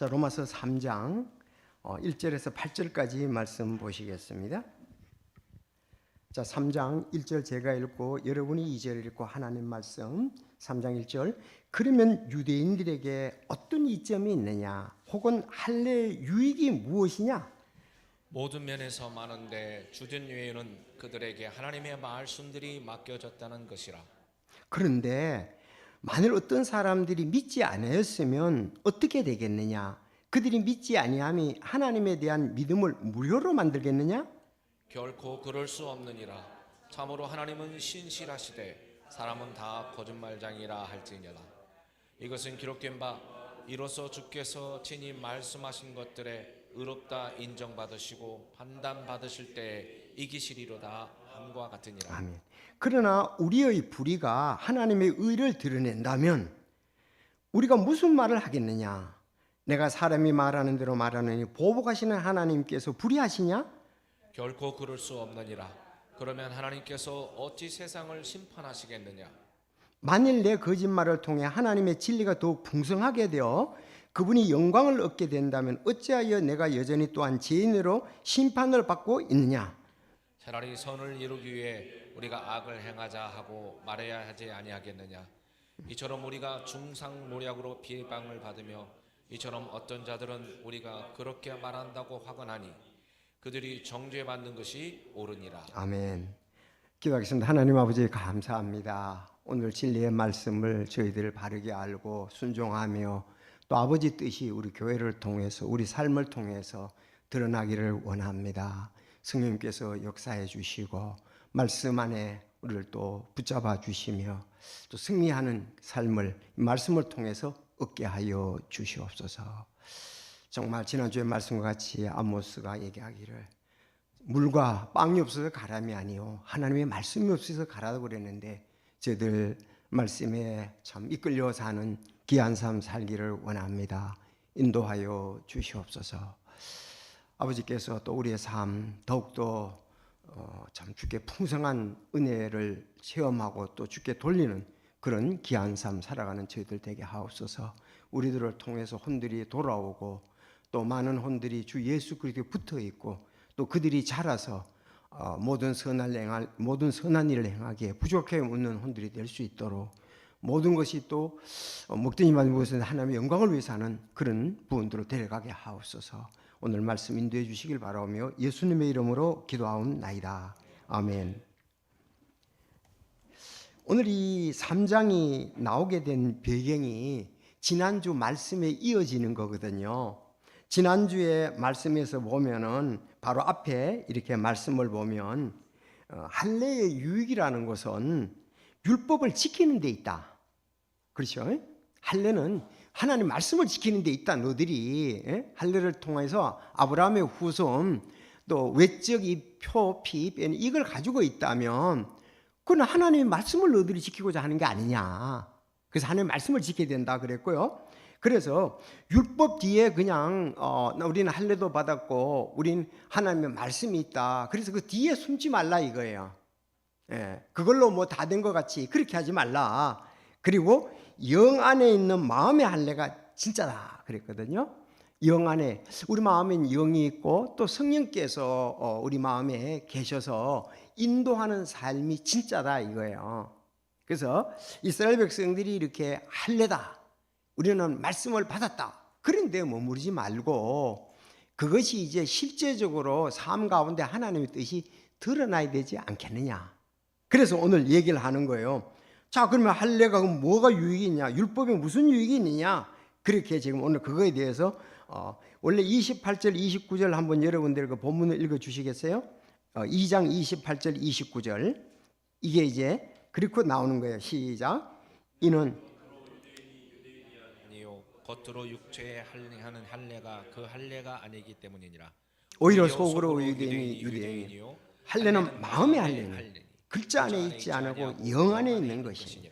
자, 로마서 3장 어, 1절에서 8절까지 말씀 보시겠습니다. 자, 3장 1절 제가 읽고 여러분이 2절 읽고 하나님 말씀 3장 1절 그러면 유대인들에게 어떤 이점이 있느냐 혹은 할례의 유익이 무엇이냐 모든 면에서 많은데 주된 외에는 그들에게 하나님의 말씀들이 맡겨졌다는 것이라. 그런데 만일 어떤 사람들이 믿지 않았으면 어떻게 되겠느냐 그들이 믿지 아니함이 하나님에 대한 믿음을 무료로 만들겠느냐 결코 그럴 수 없느니라. 참으로 하나님은 신실하시되 사람은 다 거짓말장이라 할지니라. 이것은 기록된 바 이로써 주께서 친히 말씀하신 것들에 의롭다 인정받으시고 판단 받으실 때에 이기시리로다 함과 같으니라. 아멘. 그러나 우리의 불의가 하나님의 의를 드러낸다면 우리가 무슨 말을 하겠느냐? 내가 사람이 말하는 대로 말하느니 보복하시는 하나님께서 불의하시냐? 결코 그럴 수 없느니라. 그러면 하나님께서 어찌 세상을 심판하시겠느냐? 만일 내 거짓말을 통해 하나님의 진리가 더욱 풍성하게 되어 그분이 영광을 얻게 된다면 어찌하여 내가 여전히 또한 죄인으로 심판을 받고 있느냐? 차라리 선을 이루기 위해 우리가 악을 행하자 하고 말해야 하지 아니하겠느냐? 이처럼 우리가 중상모략으로 비방을 받으며 이처럼 어떤 자들은 우리가 그렇게 말한다고 화건하니 그들이 정죄받는 것이 옳으니라. 아멘. 기도하겠습니다. 하나님 아버지 감사합니다. 오늘 진리의 말씀을 저희들 바르게 알고 순종하며 또 아버지 뜻이 우리 교회를 통해서 우리 삶을 통해서 드러나기를 원합니다. 성령께서 역사해 주시고 말씀 안에 우리를 또 붙잡아 주시며 또 승리하는 삶을 이 말씀을 통해서 얻게 하여 주시옵소서. 정말 지난주에 말씀과 같이 아모스가 얘기하기를 물과 빵이 없어서 가람이 아니요 하나님의 말씀이 없어서 가라고 그랬는데 저들 말씀에 참 이끌려 사는 귀한 삶 살기를 원합니다. 인도하여 주시옵소서. 아버지께서 또 우리의 삶 더욱더 어, 참 주께 풍성한 은혜를 체험하고 또 주께 돌리는 그런 귀한 삶 살아가는 저희들 되게 하옵소서. 우리들을 통해서 혼들이 돌아오고 또 많은 혼들이 주 예수 그리스도에 붙어 있고 또 그들이 자라서 어, 모든 선한 행할 모든 선한 일을 행하기에 부족해 없는 혼들이 될 수 있도록 모든 것이 또 어, 목적이 맞는 것은 하나님의 영광을 위해서 하는 그런 부분들로 데려가게 하옵소서. 오늘 말씀 인도해 주시길 바라오며 예수님의 이름으로 기도하옵나이다. 아멘. 오늘 이 3장이 나오게 된 배경이 지난주 말씀에 이어지는 거거든요. 지난주에 말씀에서 보면은 바로 앞에 이렇게 말씀을 보면 어, 할례의 유익이라는 것은 율법을 지키는 데 있다. 그렇죠? 할례는 하나님 말씀을 지키는 데 있다. 너들이 예? 할례를 통해서 아브라함의 후손 또 외적 이 표, 피, 뼈 이걸 가지고 있다면 그건 하나님의 말씀을 너들이 지키고자 하는 게 아니냐. 그래서 하나님의 말씀을 지켜야 된다 그랬고요. 그래서 율법 뒤에 그냥 어, 나 우리는 할례도 받았고 우린 하나님의 말씀이 있다. 그래서 그 뒤에 숨지 말라 이거예요. 예, 그걸로 뭐 다 된 것 같이 그렇게 하지 말라. 그리고 영 안에 있는 마음의 할례가 진짜다 그랬거든요. 영 안에 우리 마음엔 영이 있고 또 성령께서 어, 우리 마음에 계셔서 인도하는 삶이 진짜다 이거예요. 그래서 이스라엘 백성들이 이렇게 할례다. 우리는 말씀을 받았다. 그런데 머무르지 말고 그것이 이제 실제적으로 삶 가운데 하나님의 뜻이 드러나야 되지 않겠느냐. 그래서 오늘 얘기를 하는 거예요. 자, 그러면 할례가 그럼 뭐가 유익이 있냐? 율법에 무슨 유익이 있느냐? 그렇게 지금 오늘 그거에 대해서 어, 원래 28절, 29절 한번 여러분들 그 본문을 읽어 주시겠어요? 어, 2장 28절, 29절 이게 이제 그리고 나오는 거예요. 시작. 이는 겉으로 육체에 할례하는 할례가 그 할례가 아니기 때문이니라. 오히려 속으로 유대인이 유대인이 유대인이 유대인이요 할례는 마음의 할례니. 글자 안에 있지 않고 영 안에 있는 것이니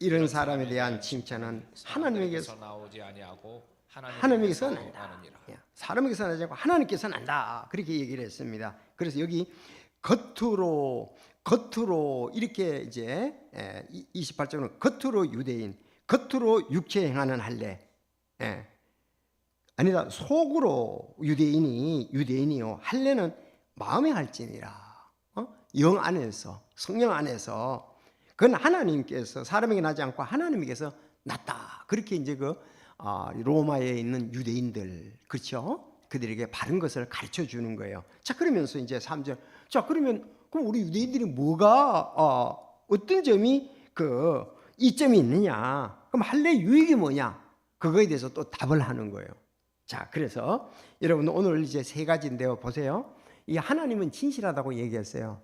이런 사람에 대한 칭찬은 하나님에게서 나오지 아니하고 하나님에게서 난다. 예, 사람에게서 나지 않고 하나님께서 난다. 그렇게 얘기를 했습니다. 그래서 여기 겉으로 겉으로 이렇게 이제 28절은 겉으로 유대인, 겉으로 육체 행하는 할례. 예. 아니다 속으로 유대인이 유대인이요 할례는 마음에 할지니라 어? 영 안에서 성령 안에서 그건 하나님께서 사람에게 나지 않고 하나님께서 났다 그렇게 이제 그 아, 로마에 있는 유대인들 그렇죠 그들에게 바른 것을 가르쳐 주는 거예요 자 그러면서 이제 3절 자 그러면 그럼 우리 유대인들이 뭐가 어, 어떤 점이 그 이점이 있느냐 그럼 할례 유익이 뭐냐 그거에 대해서 또 답을 하는 거예요. 자, 그래서 여러분 오늘 이제 세 가지인데요. 보세요. 이 하나님은 진실하다고 얘기했어요.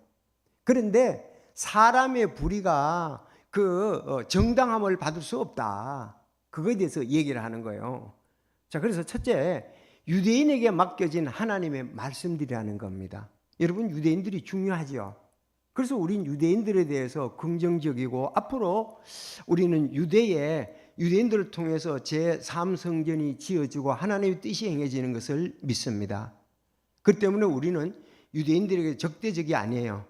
그런데 사람의 불의가 그 어, 정당함을 받을 수 없다. 그거에 대해서 얘기를 하는 거예요. 자, 그래서 첫째, 유대인에게 맡겨진 하나님의 말씀들이라는 겁니다. 여러분, 유대인들이 중요하죠. 그래서 우린 유대인들에 대해서 긍정적이고 앞으로 우리는 유대에 유대인들을 통해서 제3성전이 지어지고 하나님의 뜻이 행해지는 것을 믿습니다. 그 때문에 우리는 유대인들에게 적대적이 아니에요.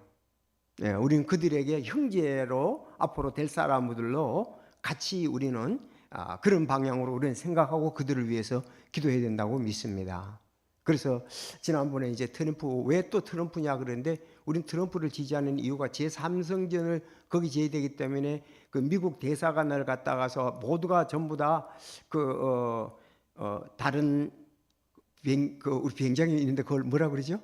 예, 우리는 그들에게 형제로 앞으로 될 사람들로 같이 우리는 아, 그런 방향으로 우리는 생각하고 그들을 위해서 기도해야 된다고 믿습니다. 그래서 지난번에 이제 트럼프 왜 또 트럼프냐 그러는데 우리는 트럼프를 지지하는 이유가 제3성전을 거기 지어야 되기 때문에 그 미국 대사관을 갔다 가서 모두가 전부 다그 어, 어, 다른 비행 그 우리 비행장이 있는데 그걸 뭐라 그러죠?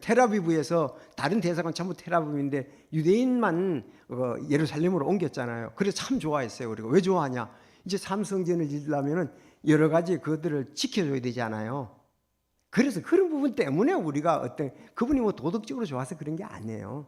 테라비브에서 다른 대사관 전부 테라비브인데 유대인만 어, 예루살렘으로 옮겼잖아요. 그래서 참 좋아했어요. 우리가 왜 좋아하냐? 이제 삼성전을 지으려면은 여러 가지 그들을 지켜줘야 되잖아요. 그래서 그런 부분 때문에 우리가 어떤 그분이 뭐 도덕적으로 좋아서 그런 게 아니에요.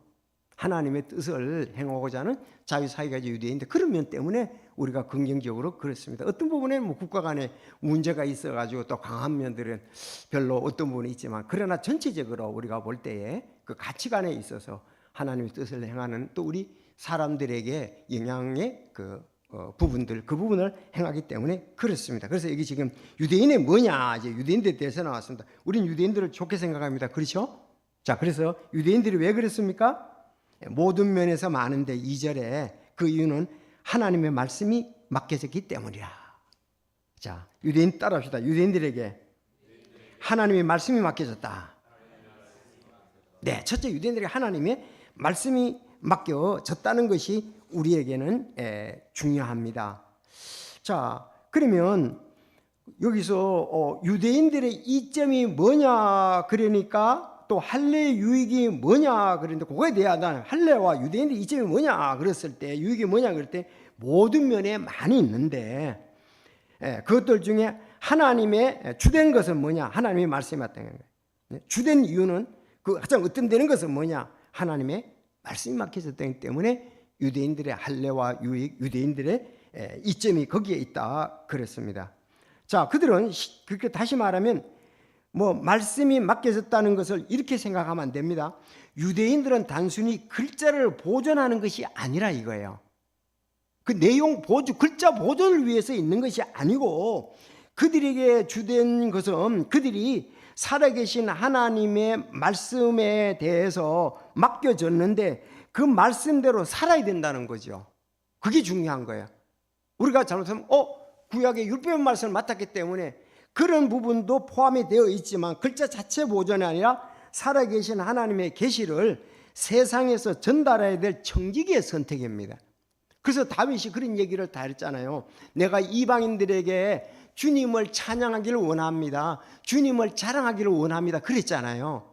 하나님의 뜻을 행하고자 하는 자유사회가 유대인데 그런 면 때문에 우리가 긍정적으로 그렇습니다. 어떤 부분에 뭐 국가 간에 문제가 있어가지고 또 강한 면들은 별로 어떤 부분이 있지만 그러나 전체적으로 우리가 볼 때에 그 가치관에 있어서 하나님의 뜻을 행하는 또 우리 사람들에게 영향의 그 어, 부분들 그 부분을 행하기 때문에 그렇습니다. 그래서 여기 지금 유대인의 뭐냐 이제 유대인들에 대해서 나왔습니다. 우린 유대인들을 좋게 생각합니다. 그렇죠? 자, 그래서 유대인들이 왜 그랬습니까? 모든 면에서 많은데 2절에 그 이유는 하나님의 말씀이 맡겨졌기 때문이라. 자, 유대인 따라합시다. 유대인들에게 하나님의 말씀이 맡겨졌다. 네, 첫째 유대인들에게 하나님의 말씀이 맡겨졌다는 것이 우리에게는 에, 중요합니다. 자, 그러면 여기서 어, 유대인들의 이점이 뭐냐 그러니까 또 할례 유익이 뭐냐 그런데 그거에 대한 할례와 유대인들의 이점이 뭐냐 그랬을 때 유익이 뭐냐 그럴 때 모든 면에 많이 있는데 예, 그것들 중에 하나님의 주된 것은 뭐냐 하나님의 말씀이 맞다는 거예요. 네, 주된 이유는 그 가장 어떤 되는 것은 뭐냐 하나님의 말씀이 막혀졌기 때문에 유대인들의 할례와 유익 유대인들의 에, 이점이 거기에 있다 그랬습니다. 자 그들은 시- 그렇게 다시 말하면 뭐 말씀이 맡겨졌다는 것을 이렇게 생각하면 안 됩니다. 유대인들은 단순히 글자를 보존하는 것이 아니라 이거예요. 그 내용 보존 글자 보존을 위해서 있는 것이 아니고 그들에게 주된 것은 그들이 살아계신 하나님의 말씀에 대해서 맡겨졌는데 그 말씀대로 살아야 된다는 거죠. 그게 중요한 거예요. 우리가 잘못하면 어 구약의 율법의 말씀을 맡았기 때문에 그런 부분도 포함이 되어 있지만 글자 자체 보존이 아니라 살아계신 하나님의 계시를 세상에서 전달해야 될 청지기의 선택입니다. 그래서 다윗이 그런 얘기를 다 했잖아요. 내가 이방인들에게 주님을 찬양하기를 원합니다. 주님을 자랑하기를 원합니다. 그랬잖아요.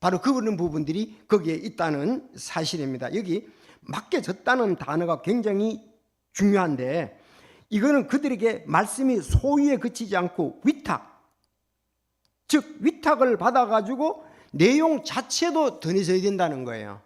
바로 그런 부분들이 거기에 있다는 사실입니다. 여기 맡겨졌다는 단어가 굉장히 중요한데 이거는 그들에게 말씀이 소유에 그치지 않고 위탁, 즉 위탁을 받아가지고 내용 자체도 전해져야 된다는 거예요.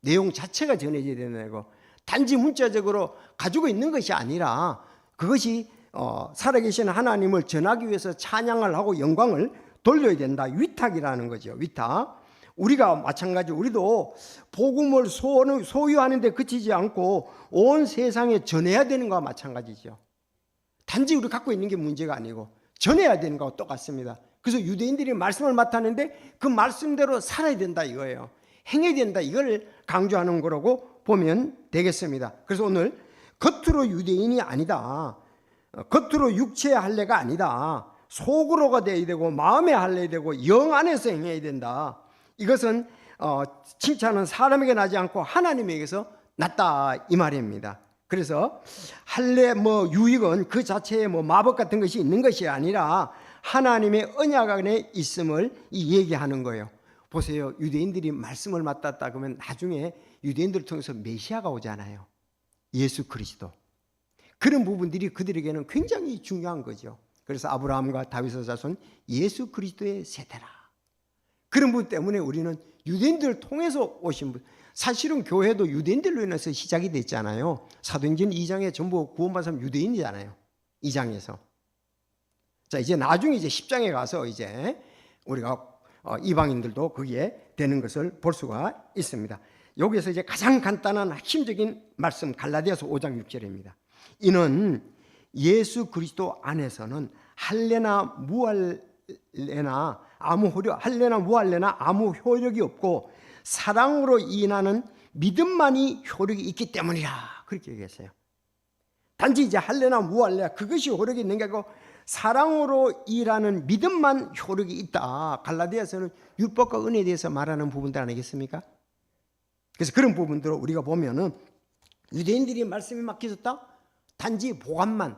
내용 자체가 전해져야 된다는 거. 단지 문자적으로 가지고 있는 것이 아니라 그것이 어, 살아계신 하나님을 전하기 위해서 찬양을 하고 영광을 돌려야 된다. 위탁이라는 거죠. 위탁. 우리가 마찬가지 우리도 복음을 소- 소유하는데 그치지 않고 온 세상에 전해야 되는 거와 마찬가지죠. 단지 우리 갖고 있는 게 문제가 아니고 전해야 되는 거와 똑같습니다. 그래서 유대인들이 말씀을 맡았는데 그 말씀대로 살아야 된다 이거예요. 행해야 된다 이걸 강조하는 거라고 보면 되겠습니다. 그래서 오늘 겉으로 유대인이 아니다. 어, 겉으로 육체의 할례가 아니다. 속으로가 돼야 되고 마음에 할래야 되고 영 안에서 행해야 된다. 이것은 어, 칭찬은 사람에게 나지 않고 하나님에게서 났다 이 말입니다. 그래서 할례 뭐 유익은 그 자체에 뭐 마법 같은 것이 있는 것이 아니라 하나님의 언약 안에 있음을 이 얘기하는 거예요. 보세요. 유대인들이 말씀을 맡았다 그러면 나중에 유대인들을 통해서 메시아가 오잖아요. 예수 그리스도. 그런 부분들이 그들에게는 굉장히 중요한 거죠. 그래서 아브라함과 다윗의 자손 예수 그리스도의 세대라. 그런 분 때문에 우리는 유대인들을 통해서 오신 분. 사실은 교회도 유대인들로 인해서 시작이 됐잖아요. 사도행전 2장에 전부 구원받은 사람 유대인이잖아요. 2장에서. 자, 이제 나중에 이제 10장에 가서 이제 우리가 어, 이방인들도 거기에 되는 것을 볼 수가 있습니다. 여기서 이제 가장 간단한 핵심적인 말씀 갈라디아서 5장 6절입니다. 이는 예수 그리스도 안에서는 할례나 무할 례나 아무 효력 할례나 무할례나 아무 효력이 없고 사랑으로 인하는 믿음만이 효력이 있기 때문이라 그렇게 얘기했어요. 단지 이제 할례나 무할례 그것이 효력이 있는 게 아니고 사랑으로 일하는 믿음만 효력이 있다. 갈라디아서는 율법과 은혜에 대해서 말하는 부분들 아니겠습니까? 그래서 그런 부분들을 우리가 보면은 유대인들이 말씀이 맡겨졌다. 단지 보관만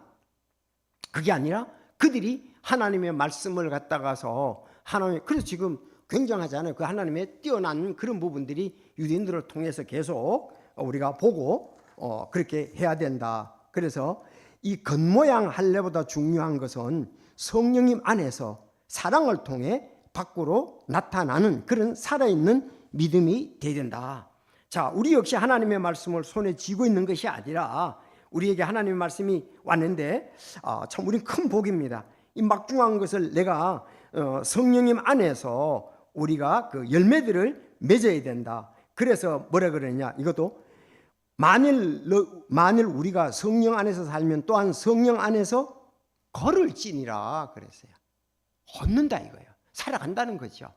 그게 아니라 그들이 하나님의 말씀을 갖다가서 하나님 그래서 지금 굉장하잖아요. 그 하나님의 뛰어난 그런 부분들이 유대인들을 통해서 계속 우리가 보고 어, 그렇게 해야 된다. 그래서 이 겉모양 할례보다 중요한 것은 성령님 안에서 사랑을 통해 밖으로 나타나는 그런 살아있는 믿음이 되야 된다. 자, 우리 역시 하나님의 말씀을 손에 쥐고 있는 것이 아니라 우리에게 하나님의 말씀이 왔는데 아, 참 우리는 큰 복입니다. 이 막중한 것을 내가 어, 성령님 안에서 우리가 그 열매들을 맺어야 된다. 그래서 뭐라 그러냐? 이것도 만일 너- 만일 우리가 성령 안에서 살면 또한 성령 안에서 걸을지니라 그랬어요. 걷는다 이거예요. 살아간다는 거죠.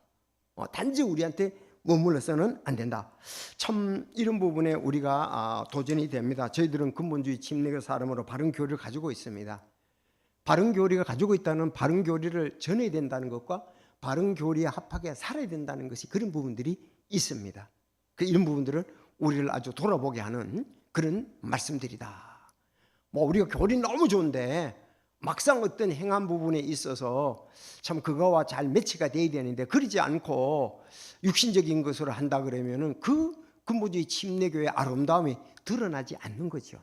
어, 단지 우리한테 머물러서는 안 된다. 참 이런 부분에 우리가 아, 도전이 됩니다. 저희들은 근본주의 침례교 사람으로 바른 교리를 가지고 있습니다. 바른 교리가 가지고 있다는 바른 교리를 전해야 된다는 것과 바른 교리에 합하게 살아야 된다는 것이 그런 부분들이 있습니다. 그 이런 부분들을 우리를 아주 돌아보게 하는 그런 말씀들이다. 뭐 우리가 교리 너무 좋은데 막상 어떤 행한 부분에 있어서 참 그거와 잘 매치가 돼야 되는데 그러지 않고 육신적인 것으로 한다 그러면은 그 근본주의 침례교의 아름다움이 드러나지 않는 거죠.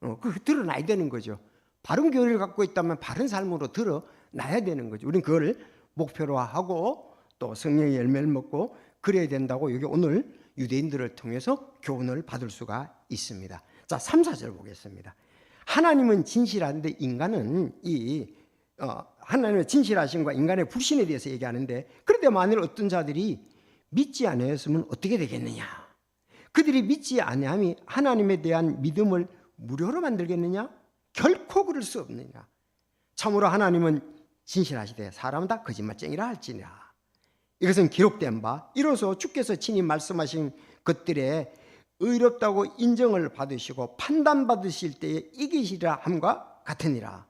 어, 그 드러나야 되는 거죠. 바른 교리를 갖고 있다면 바른 삶으로 드러나야 되는 거죠. 우리는 그거를 목표로 하고 또 성령의 열매를 먹고 그래야 된다고 여기 오늘 유대인들을 통해서 교훈을 받을 수가 있습니다. 자, 3, 4절 보겠습니다. 하나님은 진실한데 인간은 이 어, 하나님의 진실하심과 인간의 불신에 대해서 얘기하는데 그런데 만일 어떤 자들이 믿지 않았으면 어떻게 되겠느냐? 그들이 믿지 아니함이 하나님에 대한 믿음을 무료로 만들겠느냐? 결코 그럴 수 없느냐? 참으로 하나님은 진실하시되 사람은 다 거짓말쟁이라 할지니라. 이것은 기록된 바 이로써 주께서 친히 말씀하신 것들에 의롭다고 인정을 받으시고 판단받으실 때에 이기시리라 함과 같으니라.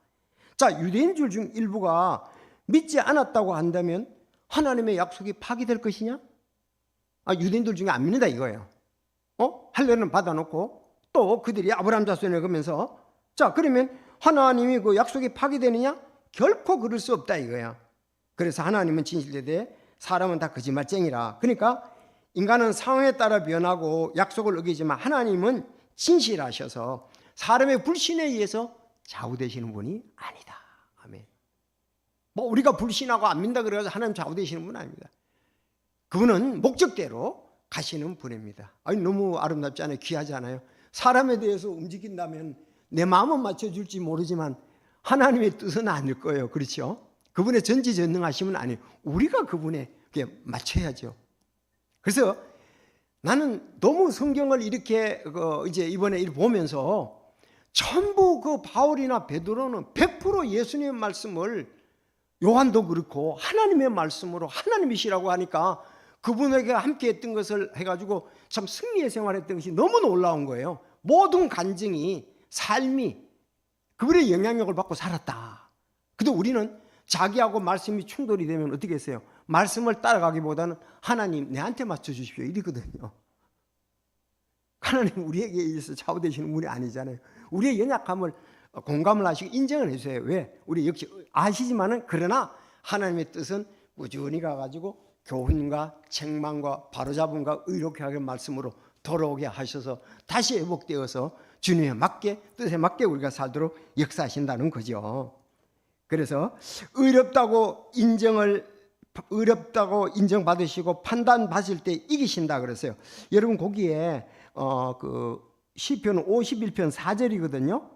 자, 유대인들 중 일부가 믿지 않았다고 한다면 하나님의 약속이 파기될 것이냐? 아, 유대인들 중에 안 믿는다 이거예요. 어? 할례는 받아놓고 또 그들이 아브라함 자손에 그러면서 자, 그러면 하나님이 그 약속이 파기되느냐? 결코 그럴 수 없다 이거야. 그래서 하나님은 진실되되 사람은 다 거짓말쟁이라. 그러니까 인간은 상황에 따라 변하고 약속을 어기지만 하나님은 진실하셔서 사람의 불신에 의해서 좌우되시는 분이 아니다. 아멘. 뭐 우리가 불신하고 안 믿는다 그래서 하나님 좌우되시는 분 아닙니다. 그분은 목적대로 가시는 분입니다. 아니 너무 아름답지 않아요? 귀하지 않아요? 사람에 대해서 움직인다면 내 마음은 맞춰줄지 모르지만 하나님의 뜻은 아닐 거예요. 그렇죠? 그분의 전지전능하심은 아니에요. 우리가 그분에 맞춰야죠. 그래서 나는 너무 성경을 이렇게 그 이제 이번에 보면서 전부 그 바울이나 베드로는 100% 예수님의 말씀을 요한도 그렇고 하나님의 말씀으로 하나님이시라고 하니까 그분에게 함께 했던 것을 해가지고 참 승리의 생활했던 것이 너무 놀라운 거예요. 모든 간증이 삶이 그분의 영향력을 받고 살았다. 근데 우리는 자기하고 말씀이 충돌이 되면 어떻게 했어요? 말씀을 따라가기보다는 하나님 내한테 맞춰 주십시오 이러거든요. 하나님 우리에게 의해서 좌우되시는 분이 아니잖아요. 우리의 연약함을 공감을 하시고 인정을 해주세요. 왜? 우리 역시 아시지만은 그러나 하나님의 뜻은 꾸준히 가가지고 교훈과 책망과 바로잡음과 의롭게 하게 말씀으로 돌아오게 하셔서 다시 회복되어서 주님에 맞게 뜻에 맞게 우리가 살도록 역사하신다는 거죠. 그래서 의롭다고 인정을 의롭다고 인정받으시고 판단받을 때 이기신다 그랬어요. 여러분 거기에 어 그 시편 51편 4절이거든요.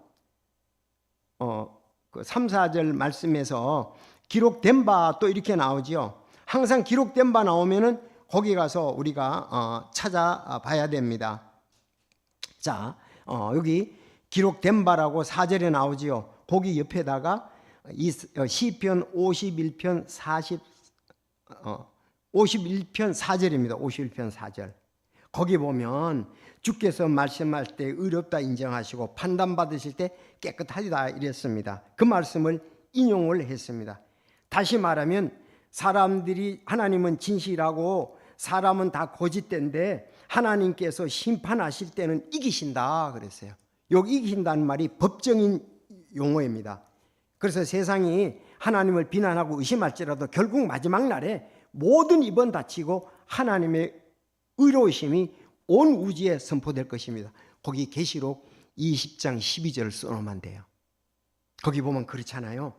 어그 3, 4절 말씀에서 기록된 바 또 이렇게 나오지요. 항상 기록된 바 나오면은 거기 가서 우리가 어, 찾아봐야 됩니다. 자, 어, 여기 기록된 바라고 4절에 나오지요. 거기 옆에다가 이 어, 시편 51편 40 어, 51편 4절입니다. 51편 4절. 거기 보면 주께서 말씀할 때 의롭다 인정하시고 판단받으실 때 깨끗하다 이랬습니다. 그 말씀을 인용을 했습니다. 다시 말하면 사람들이 하나님은 진실하고 사람은 다 거짓된데 하나님께서 심판하실 때는 이기신다 그랬어요. 여기 이기신다는 말이 법정인 용어입니다. 그래서 세상이 하나님을 비난하고 의심할지라도 결국 마지막 날에 모든 입은 닫히고 하나님의 의로우심이 온 우주에 선포될 것입니다. 거기 계시록 20장 12절을 써놓으면 돼요. 거기 보면 그렇잖아요.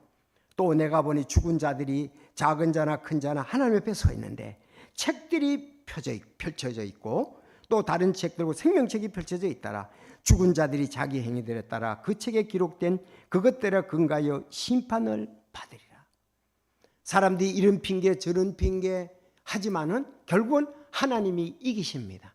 또 내가 보니 죽은 자들이 작은 자나 큰 자나 하나님 옆에 서 있는데 책들이 펴져 있- 펼쳐져 있고 또 다른 책들고 생명책이 펼쳐져 있더라. 죽은 자들이 자기 행위들에 따라 그 책에 기록된 그것들에 근거하여 심판을 받으리라. 사람들이 이런 핑계 저런 핑계 하지만은 결국은 하나님이 이기십니다.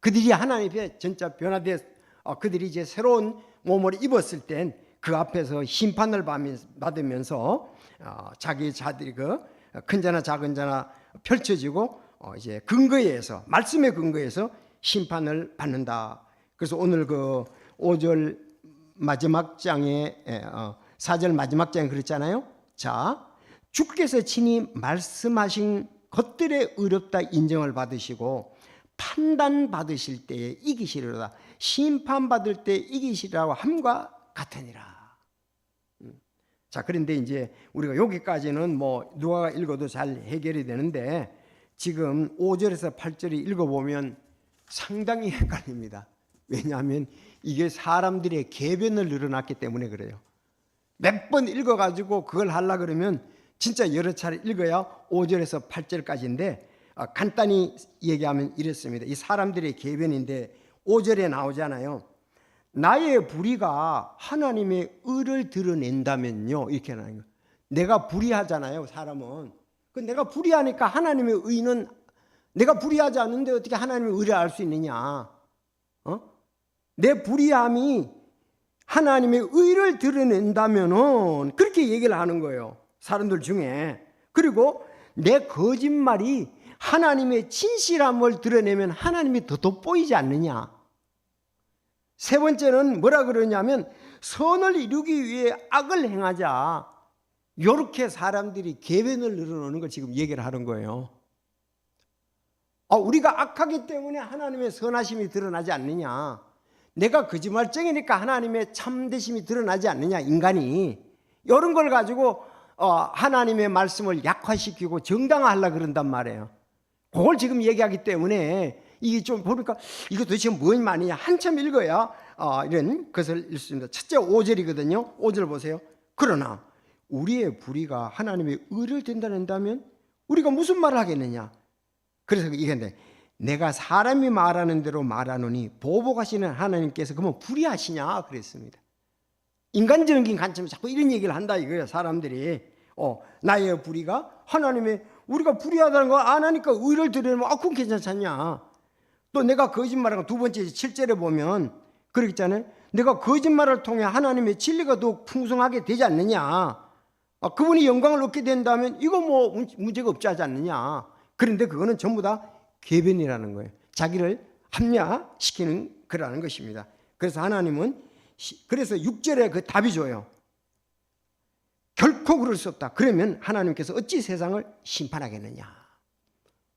그들이 하나님 앞에 진짜 변화돼 어, 그들이 이제 새로운 몸을 입었을 땐 그 앞에서 심판을 받으면- 받으면서 어, 자기 자들이 그큰 자나 작은 자나 펼쳐지고 어, 이제 근거에서 말씀의 근거에 서 심판을 받는다. 그래서 오늘 그 5절 마지막 장에 에, 어, 4절 마지막 장에 그랬잖아요. 자, 주께서 친히 말씀하신 것들의 의롭다 인정을 받으시고 판단 받으실 때에 이기시리로다. 심판 받을 때 이기시리라고 함과 같으니라. 음. 자, 그런데 이제 우리가 여기까지는 뭐 누가 읽어도 잘 해결이 되는데 지금 5절에서 8절이 읽어보면 상당히 헷갈립니다. 왜냐하면 이게 사람들의 개변을 늘어났기 때문에 그래요. 몇 번 읽어가지고 그걸 하려 그러면 진짜 여러 차례 읽어야 5절에서 8절까지인데 아, 간단히 얘기하면 이렇습니다. 이 사람들의 개변인데 5절에 나오잖아요. 나의 불의가 하나님의 의를 드러낸다면요. 이렇게 나는 거. 내가 불의하잖아요, 사람은. 그 내가 불의하니까 하나님의 의는 내가 불의하지 않는데 어떻게 하나님의 의를 알 수 있느냐? 어? 내 불의함이 하나님의 의를 드러낸다면은 그렇게 얘기를 하는 거예요. 사람들 중에. 그리고 내 거짓말이 하나님의 진실함을 드러내면 하나님이 더 돋보이지 않느냐? 세 번째는 뭐라 그러냐면 선을 이루기 위해 악을 행하자. 이렇게 사람들이 계변을 늘어놓는 걸 지금 얘기를 하는 거예요. 아, 우리가 악하기 때문에 하나님의 선하심이 드러나지 않느냐? 내가 거짓말쟁이니까 하나님의 참되심이 드러나지 않느냐? 인간이 이런 걸 가지고 어, 하나님의 말씀을 약화시키고 정당화하려 그런단 말이에요. 그걸 지금 얘기하기 때문에 이게 좀 보니까 이거 도대체 뭔 말이냐 한참 읽어야 어, 이런 것을 읽습니다. 첫째 5절이거든요. 5절 보세요. 그러나 우리의 불의가 하나님의 의를 된다는다면 우리가 무슨 말을 하겠느냐? 그래서 이건데 내가 사람이 말하는 대로 말하노니 보복하시는 하나님께서 그러면 불의하시냐 그랬습니다. 인간적인 관점에서 자꾸 이런 얘기를 한다 이거예요. 사람들이 어, 나의 불의가 하나님의 우리가 불의하다는 거 안 하니까 의를 드리면 아 그건 괜찮잖냐. 또 내가 거짓말하고 두 번째 7절에 보면 그러겠잖아요. 내가 거짓말을 통해 하나님의 진리가 더욱 풍성하게 되지 않느냐. 아, 그분이 영광을 얻게 된다면 이거 뭐 문- 문제가 없지 않느냐. 그런데 그거는 전부 다 궤변이라는 거예요. 자기를 합리화시키는 거라는 것입니다. 그래서 하나님은 시- 그래서 6절에 그 답이 줘요. 결코 결코 그럴 수 없다. 그러면 하나님께서 어찌 세상을 심판하겠느냐.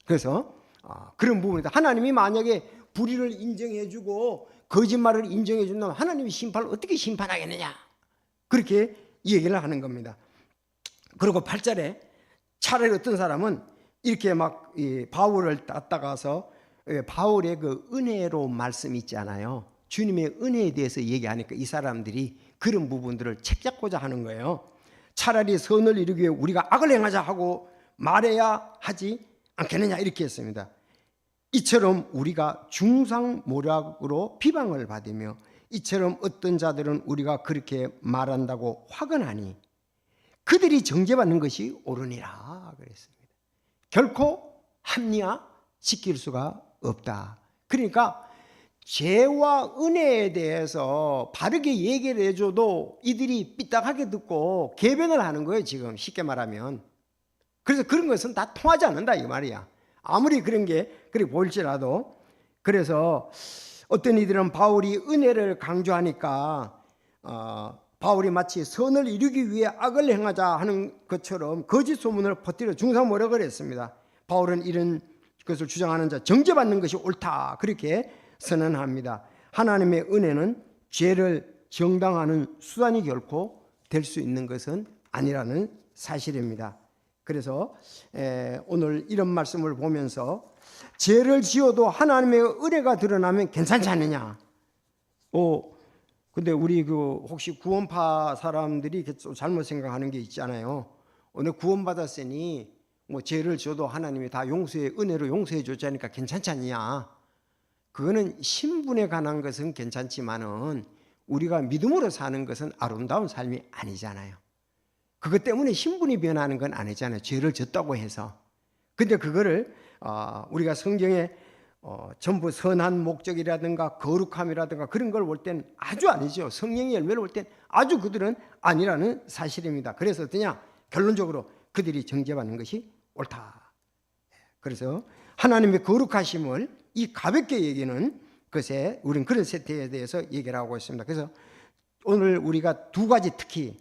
그래서 아, 그런 부분이다. 하나님이 만약에 불의를 인정해주고 거짓말을 인정해준다면 하나님이 심판을 어떻게 심판하겠느냐. 그렇게 얘기를 하는 겁니다. 그리고 8절에 차라리 어떤 사람은 이렇게 막이 바울을 따다가서 예, 바울의 그 은혜로 말씀 있잖아요. 주님의 은혜에 대해서 얘기하니까 이 사람들이 그런 부분들을 책잡고자 하는 거예요. 차라리 선을 이루기 위해 우리가 악을 행하자 하고 말해야 하지 않겠느냐 이렇게 했습니다. 이처럼 우리가 중상모략으로 비방을 받으며 이처럼 어떤 자들은 우리가 그렇게 말한다고 화가 나니 그들이 정죄받는 것이 옳으니라 그랬습니다. 결코 합리화시킬 수가 없다. 그러니까 죄와 은혜에 대해서 바르게 얘기를 해줘도 이들이 삐딱하게 듣고 개변을 하는 거예요. 지금 쉽게 말하면. 그래서 그런 것은 다 통하지 않는다 이 말이야. 아무리 그런 게 그렇게 보일지라도 그래서 어떤 이들은 바울이 은혜를 강조하니까 어, 바울이 마치 선을 이루기 위해 악을 행하자 하는 것처럼 거짓 소문을 퍼뜨려 중상모략을 했습니다. 바울은 이런 것을 주장하는 자 정죄받는 것이 옳다 그렇게 선언합니다. 하나님의 은혜는 죄를 정당하는 수단이 결코 될 수 있는 것은 아니라는 사실입니다. 그래서 에, 오늘 이런 말씀을 보면서 죄를 지어도 하나님의 은혜가 드러나면 괜찮지 않느냐? 오, 근데 우리 그 혹시 구원파 사람들이 잘못 생각하는 게 있잖아요. 오늘 구원받았으니 뭐 죄를 지어도 하나님이 다 용서해 은혜로 용서해 줬자니까 괜찮지 않냐? 그거는 신분에 관한 것은 괜찮지만은 우리가 믿음으로 사는 것은 아름다운 삶이 아니잖아요. 그것 때문에 신분이 변하는 건 아니잖아요. 죄를 졌다고 해서. 근데 그거를 어, 우리가 성경에 어, 전부 선한 목적이라든가 거룩함이라든가 그런 걸볼땐 아주 아니죠. 성령의 열매를 볼땐 아주 그들은 아니라는 사실입니다. 그래서 어떠냐? 결론적으로 그들이 정죄받는 것이 옳다. 그래서 하나님의 거룩하심을 이 가볍게 얘기는 것에 우리는 그런 세태에 대해서 얘기를 하고 있습니다. 그래서 오늘 우리가 두 가지 특히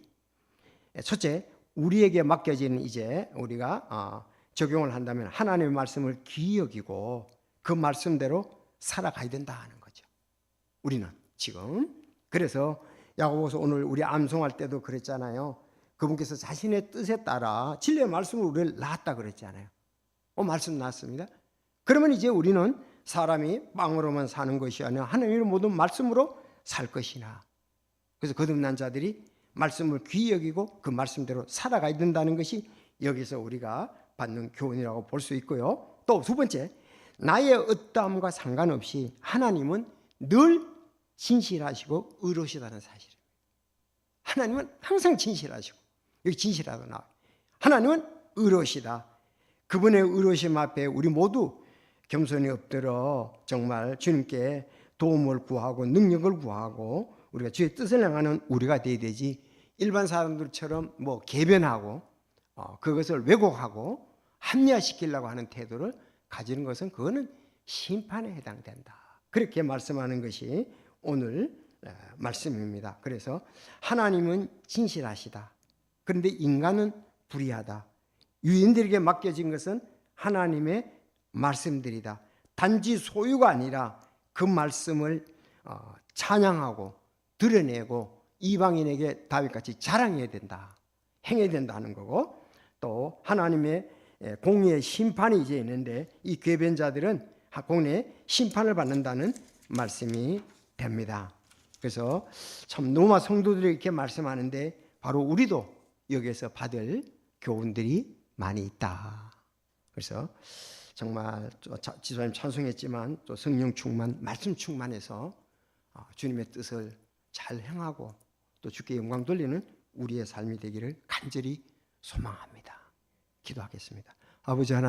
첫째 우리에게 맡겨진 이제 우리가 어, 적용을 한다면 하나님의 말씀을 여기고 그 말씀대로 살아가야 된다 하는 거죠. 우리는 지금 그래서 야고보서 오늘 우리 암송할 때도 그랬잖아요. 그분께서 자신의 뜻에 따라 진리의 말씀을 우리를 낳았다 그랬잖아요. 어 말씀 낳았습니다. 그러면 이제 우리는 사람이 빵으로만 사는 것이 아니라 하나님의 모든 말씀으로 살 것이나 그래서 거듭난 자들이 말씀을 귀히 여기고 그 말씀대로 살아가야 된다는 것이 여기서 우리가 받는 교훈이라고 볼 수 있고요. 또 두 번째, 나의 어떠함과 상관없이 하나님은 늘 진실하시고 의로시다는 사실입니다. 하나님은 항상 진실하시고 여기 진실하다 나와. 하나님은 의로시다. 그분의 의로심 앞에 우리 모두 겸손히 엎드려 정말 주님께 도움을 구하고 능력을 구하고 우리가 주의 뜻을 행하는 우리가 돼야 되지 일반 사람들처럼 뭐 개변하고 어, 그것을 왜곡하고 합리화시키려고 하는 태도를 가지는 것은 그거는 심판에 해당된다. 그렇게 말씀하는 것이 오늘 어, 말씀입니다. 그래서 하나님은 진실하시다. 그런데 인간은 불의하다. 유인들에게 맡겨진 것은 하나님의 말씀들이다. 단지 소유가 아니라 그 말씀을 어, 찬양하고 드러내고 이방인에게 다윗같이 자랑해야 된다. 행해야 된다는 거고 또 하나님의 예, 공의의 심판이 이제 있는데 이 궤변자들은 공의 심판을 받는다는 말씀이 됩니다. 그래서 참 로마 성도들이 이렇게 말씀하는데 바로 우리도 여기에서 받을 교훈들이 많이 있다. 그래서 정말 자- 지도자님 찬송했지만 또 성령 충만, 말씀 충만해서 어, 주님의 뜻을 잘 행하고 또 주께 영광 돌리는 우리의 삶이 되기를 간절히 소망합니다. 기도하겠습니다. 아버지 하나님.